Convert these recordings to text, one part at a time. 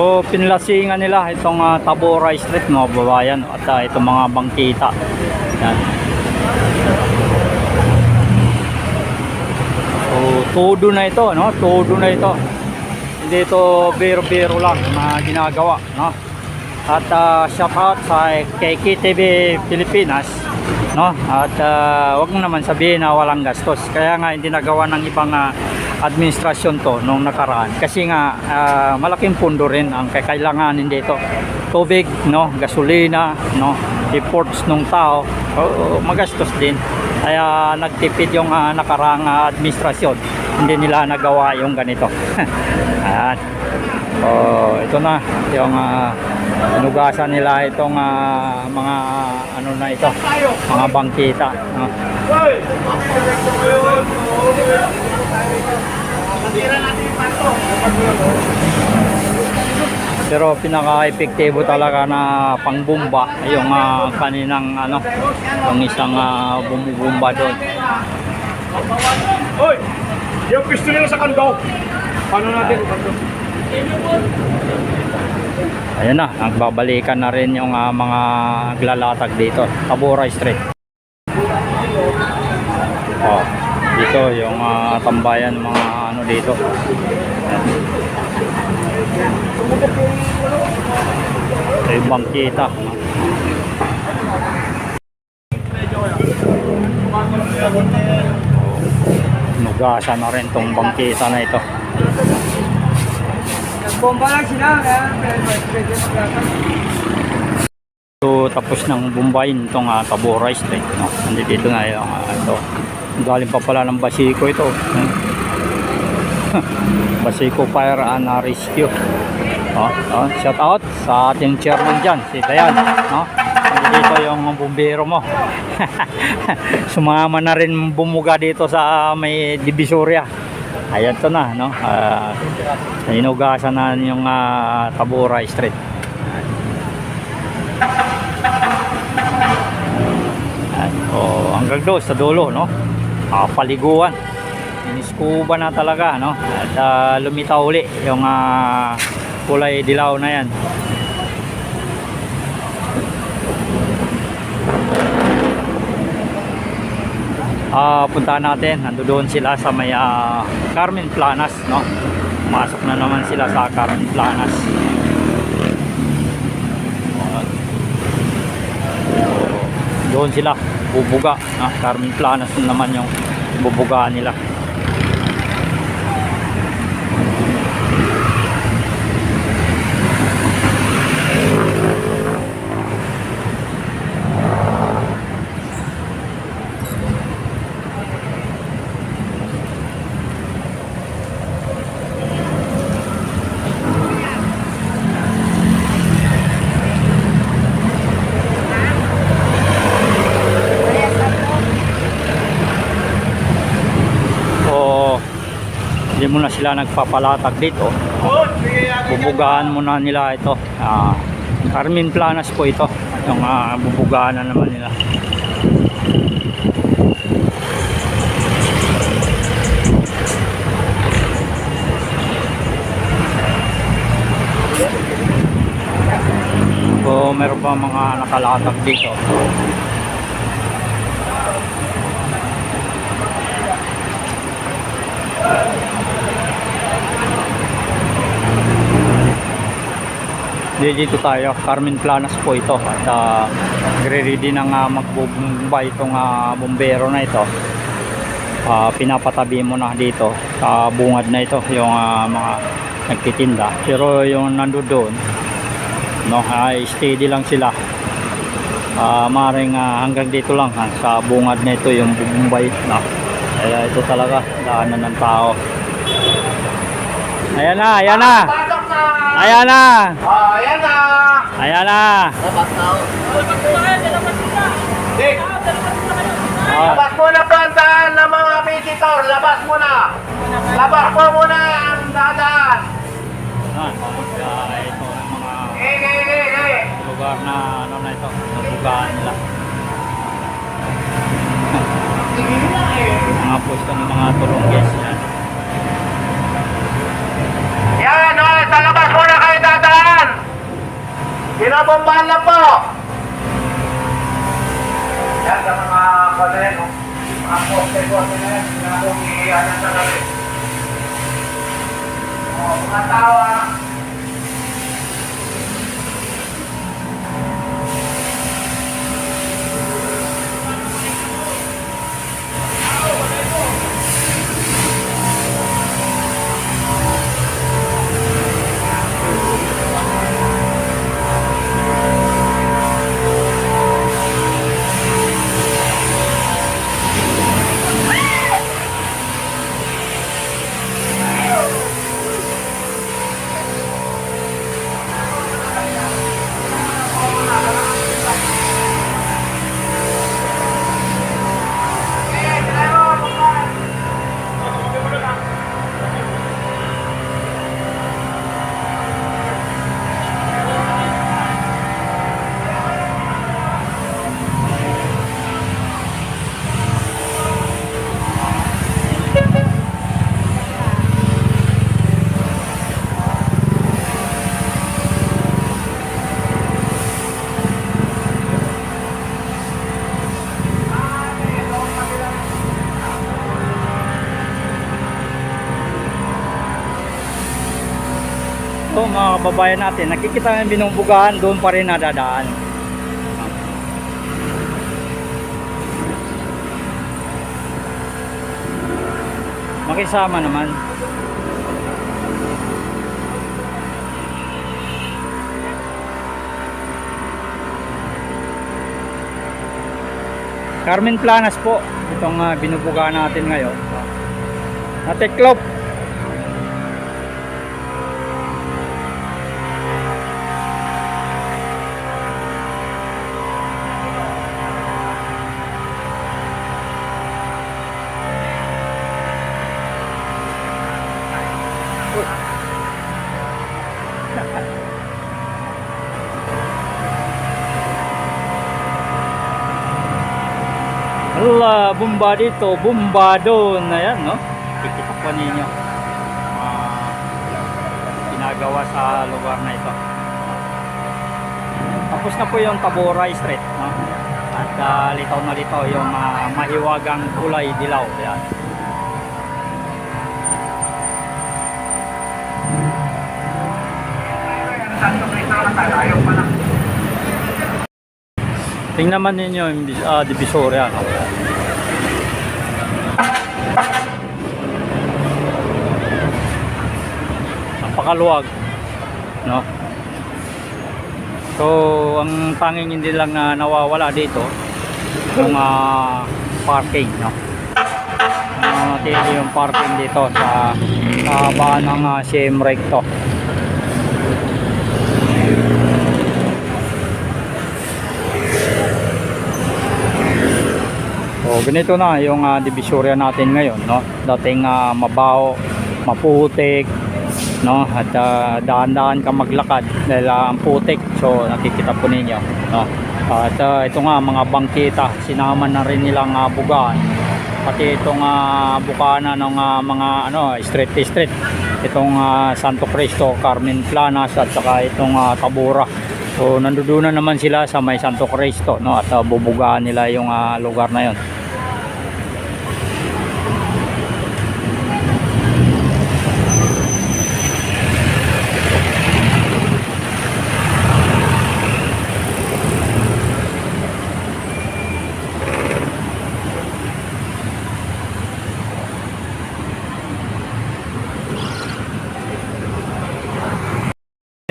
So pinlasingan nila itong uh, Tabora Street mga babayan at ah, itong mga bangkita. Yan. So todo na ito, no? Todo na ito. Hindi ito biro-biro lang na ginagawa, no? At uh, shout out sa kay KTV Pilipinas, no? At ah, wag naman sabihin na walang gastos. Kaya nga hindi nagawa ng ibang ah, administrasyon to nung nakaraan. Kasi nga ah, malaking pundo rin ang kakailanganin dito. Tubig, no? Gasolina, no? Reports ng tao, Oo, magastos din. Kaya nagtipid yung ah, nakaraang ah, administrasyon. Hindi nila nagawa yung ganito. Ayan. Oh, ito na yung uh, inugasan nila itong ah, mga ano na ito, mga bangkita. No? Pero pinaka-epektibo talaga na pangbomba yung ah, kaninang ano, yung isang uh, bumubomba doon. Hoy! Yung pisto nila sa kando. Paano natin? Ayan na, nagbabalikan na rin yung ah, mga glalatag dito, Tabora Street. Oh, dito yung ah, tambayan ng mga ano dito. Ito yung bangkita. no? Nugasan na rin tong bangkita na ito. Bomba lang sila. So, tapos ng Bumbayin itong uh, Tabora Street. No? Nandito dito na yung ah, ito. Galing pa pala ng Basico ito. Hmm. Basico Fire and ah, Rescue. Oh, oh, shout out sa ating chairman dyan, si Dayan. No? Nandito yung bumbero mo. Sumama na rin bumuga dito sa may Divisoria. Ayan to na, no? Uh, inugasan na yung ah, Tabora Street. Oh, hanggang doon sa dulo, no? Ah, paliguan. Iniskuba na talaga, no? At ah, lumitaw uli yung ah, kulay dilaw na yan. Ah, puntahan natin. Nando doon sila sa may ah, Carmen Planas, no? Masok na naman sila sa Carmen Planas. doon sila bubuga ah, Carmen Planas na naman yung bubugaan nila so hindi mo sila nagpapalatag dito. Bubugaan muna nila ito. Ah, Carmen Planas po ito. Yung ah, bubugaan na naman nila. So, meron pa mga nakalatag dito. Di- dito tayo, Carmen Planas po ito at uh, ready nang uh, magbubumba itong ah, bombero na ito Ah, pinapatabi mo na dito sa bungad na ito yung ah, mga nagtitinda pero yung nando doon no, ay steady lang sila Ah, maring ah, hanggang dito lang ha, sa bungad na ito yung bubumbay no? kaya ito talaga daanan ng tao ayan na, ayan na na! Ayan na Oh, ayan na! Ayan na. Dick, Oh, labas mo na plantahan ng mga visitor. Labas mo na. Labas mo muna ang dadaan. ah, ah, ito ang mga Eh, eh, eh, eh. lugar na ano na ito, nabugaan nila. mga pwesto ng mga tulunggis yan. Yan, oh, sa labas muna kayo dadaan. Bombahan lang po. Yan, sa mga kone, no? Mga poste-poste na yan, na kung iiyanan sa gabi. O, mga tao, kababayan natin, nakikita ng binubugahan, doon pa rin nadadaan. Makisama naman. Carmen Planas po, itong uh, binubugahan natin ngayon. Nateklop. Hala, bumba dito, bumba doon. Ayan, no? Kikita pa ninyo. Ah, ginagawa sa lugar na ito. Tapos na po yung Tabora Street, no? At ah, litaw na litaw yung ah, mahiwagang kulay dilaw. Ayan. Tingnan naman ninyo yung uh, divisoria. No? Napakaluwag. No? So, ang tanging hindi lang na nawawala dito, yung ah, parking. No? Uh, yung parking dito sa kahabaan ng uh, CM Recto. So ganito na yung uh, divisoria natin ngayon, no? Dating ah, mabaho, maputik, no? At ah, daan-daan ka maglakad dahil ah, ang putik. So nakikita po ninyo, no? At ah, ito nga mga bangkita, sinama na rin nilang uh, bugaan. Pati itong uh, bukana ng ah, mga ano, street street. Itong ah, Santo Cristo, Carmen Planas at saka itong ah, Tabora. So nandoon naman sila sa may Santo Cristo, no? At ah, bubugaan nila yung ah, lugar na 'yon.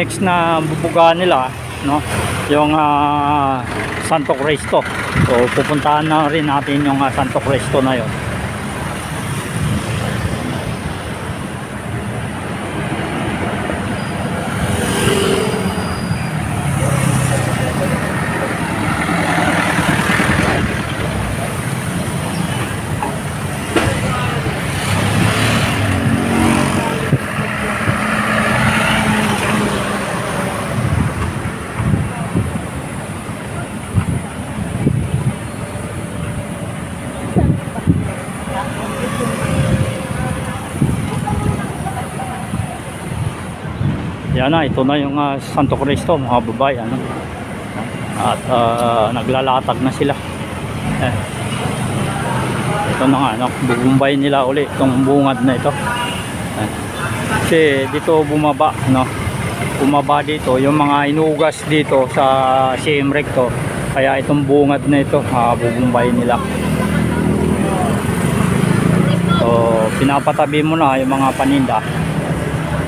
Next na bubugaan nila no? Yung ah, Santo Cristo. So pupuntahan na rin natin yung ah, Santo Cristo na yon yan na ito na yung ah, Santo Cristo mga babae ano At ah, naglalatag na sila. Eh. Ito na nga, no? bubumbay nila uli itong bungad na ito. Eh. Kasi dito bumaba, no? Bumaba dito, yung mga inugas dito sa CM Recto. Kaya itong bungad na ito, ah, bubumbay nila. So, pinapatabi mo na yung mga paninda.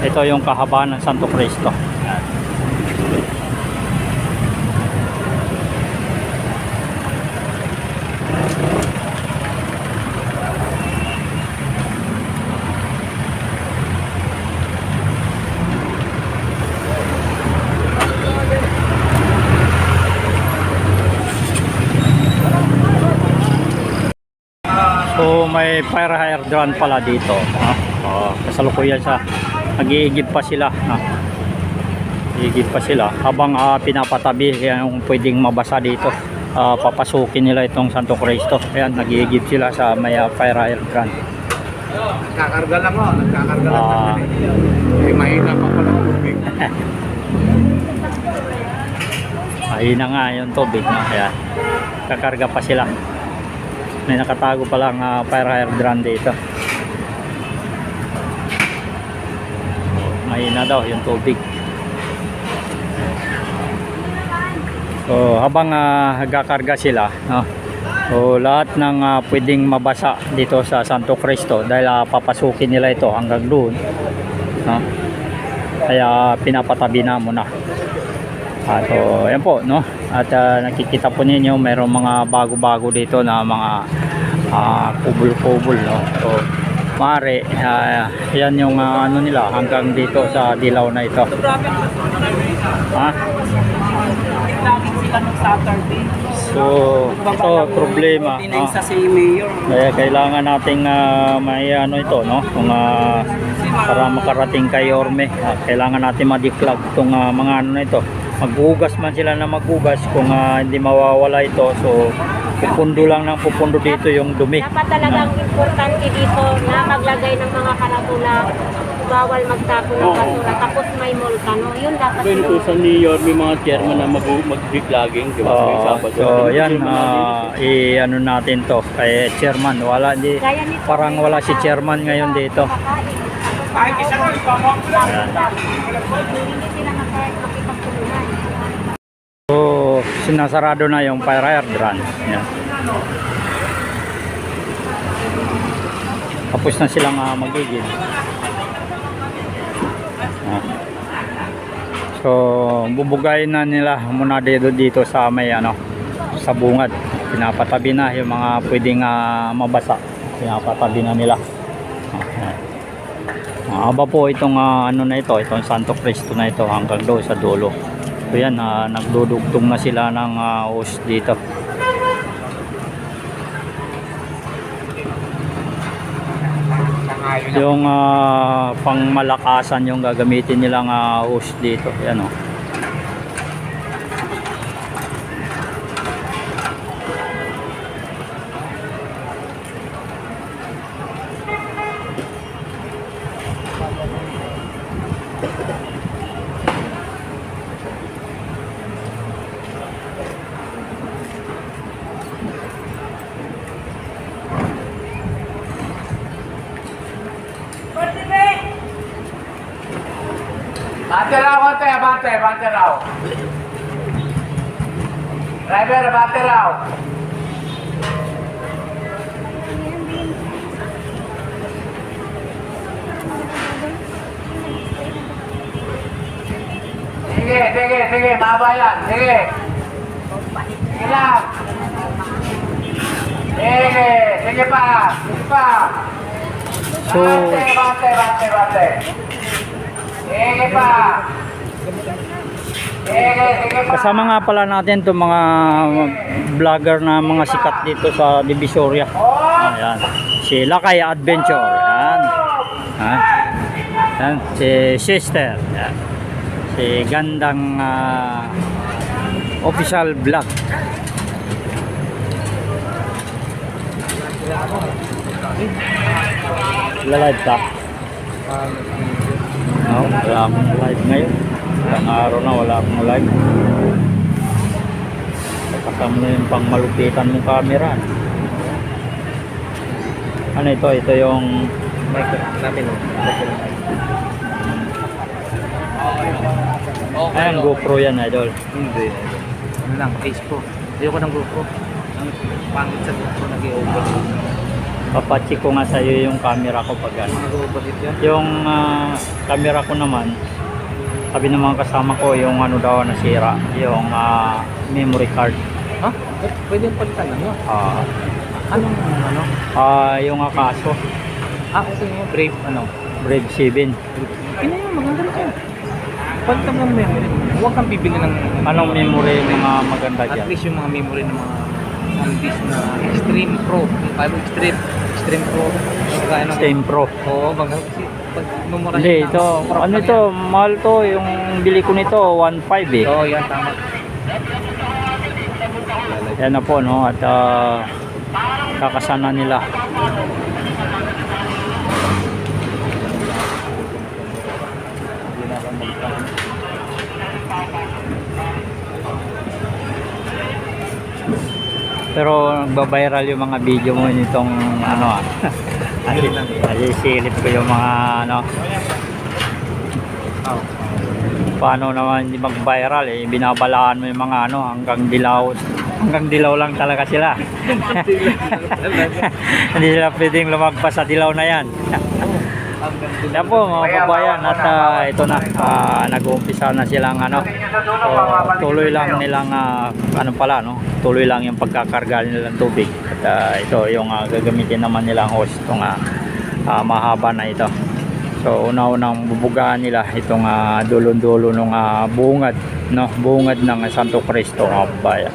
Ito yung kahabaan ng Santo Cristo. So may fire hydrant pala dito. No? Oh, kasalukuyan sa nag-iigib pa sila. No? Iigib pa sila habang ah, pinapatabi yung pwedeng mabasa dito. Ah, papasukin nila itong Santo Cristo. Ayan, nag-iigib sila sa may ah, fire hydrant. Nagkakarga lang oh, nagkakarga lang naman eh. Mahina pa pala ang tubig. Ayun na nga yung tubig. No? Kaya kakarga pa sila. May nakatago pa lang ah, fire hydrant dito. Mahina daw yung tubig. So habang uh, gakarga sila, no? So lahat ng ah, pwedeng mabasa dito sa Santo Cristo dahil ah, papasukin nila ito hanggang doon. No? Kaya pinapatabi na muna. Ah, so, ayan po, no? At ah, nakikita po ninyo, mayroong mga bago-bago dito na mga ah, kubul-kubul, no? So, mare, ah, yan yung ah, ano nila hanggang dito sa dilaw na ito. Ha? Sila. So, ito problema? Pinay sa si. Kaya kailangan nating ah, may ano ito, no? Kung ah, para makarating kay Orme, ah, kailangan natin madiklag itong ah, mga ano na ito. Maghugas man sila na maghugas kung ah, hindi mawawala ito. So, pupundo lang ng pupundo dito yung dumi. Dapat talagang importante dito na maglagay ng mga karatula. Bawal magtapon ng basura. Tapos may multa, no? Yun dapat po yun. sa New York may mga chairman na mag mag-big logging, di ba? Oo, Sabado. so, Ano yan, natin? ah, i-ano natin to kay chairman. Wala, di, parang wala si chairman ngayon dito. Kahit isa ko, ipamok lang. Ayan. Hindi sila. So, sinasarado na yung fire hydrant. Yan. Tapos na silang uh, magiging. Ah. So, bubugayin na nila muna dito dito sa may ano, sa bungad. Pinapatabi na yung mga pwedeng ah, mabasa. Pinapatabi na nila. Ah, Mahaba po itong ah, ano na ito, itong Santo Cristo na ito hanggang doon sa dulo. So yan, ah, nagdudugtong na sila ng ah, hose dito. Yung ah, pangmalakasan yung gagamitin nilang ah, hose dito. Yan oh. बात है बात रहो ड्राइवर बात रहो ठीक है ठीक है बात है बात है बात है बात है Kasama nga pala natin itong mga vlogger na mga sikat dito sa Divisoria. Ayan. Si Lakay Adventure. Ayan. Ha? Ayan. Si Sister. Ayan. Si Gandang ah, Official Vlog. Lalive ka? No, wala live ngayon. Ilang araw na wala akong live. Kasama na yung pang malupitan mong camera. Ano ito? Ito yung namin. Ayan, GoPro yan, idol. Hindi. Ano lang, face ko. Ayoko ng GoPro. Ang pangit sa GoPro nag-i-over. Papacheck ko nga sa'yo yung camera ko pag ano. Yung ah, camera ko naman, sabi ng mga kasama ko, yung ano daw nasira, yung ah, memory card. Ha? Eh, Pwede yung palitan yun. Ah, Anong ano? ah, yung Akaso, Ah, okay mo. Brave ano? Brave 7. Kina yun, maganda na yun. Palitan mo ng memory. Huwag kang bibili ng Anong memory yung mga maganda At dyan? least yung mga memory ng mga SanDisk na Extreme Pro. Yung kaya mo Extreme, Extreme Pro. Yung ng... Same Pro. Oo, maganda. Kasi pag numara Hindi, ito, ano ito, mahal to, yung bili ko nito, 1.5 eh. Oo, yan, tama. Yan na po, no, at ah, kakasana nila. Pero nagbabiral yung mga video mo nitong ano ah. Nasisilip ko yung mga ano. Paano naman mag-viral eh. Binabalaan mo yung mga ano hanggang dilaw. Hanggang dilaw lang talaga sila. hindi sila pwedeng lumagpas sa dilaw na yan. Yan po mga kabayan at ah, ito na ah, nag-uumpisa na silang ano so, tuloy lang nilang ah, ano pala no tuloy lang yung pagkakarga nilang tubig. At ah, ito yung ah, gagamitin naman nilang hose itong ah, ah, mahaba na ito. So una-unang bubugaan nila itong ah, dulon-dulo ng ah, bungad no bungad ng Santo Cristo mga kabayan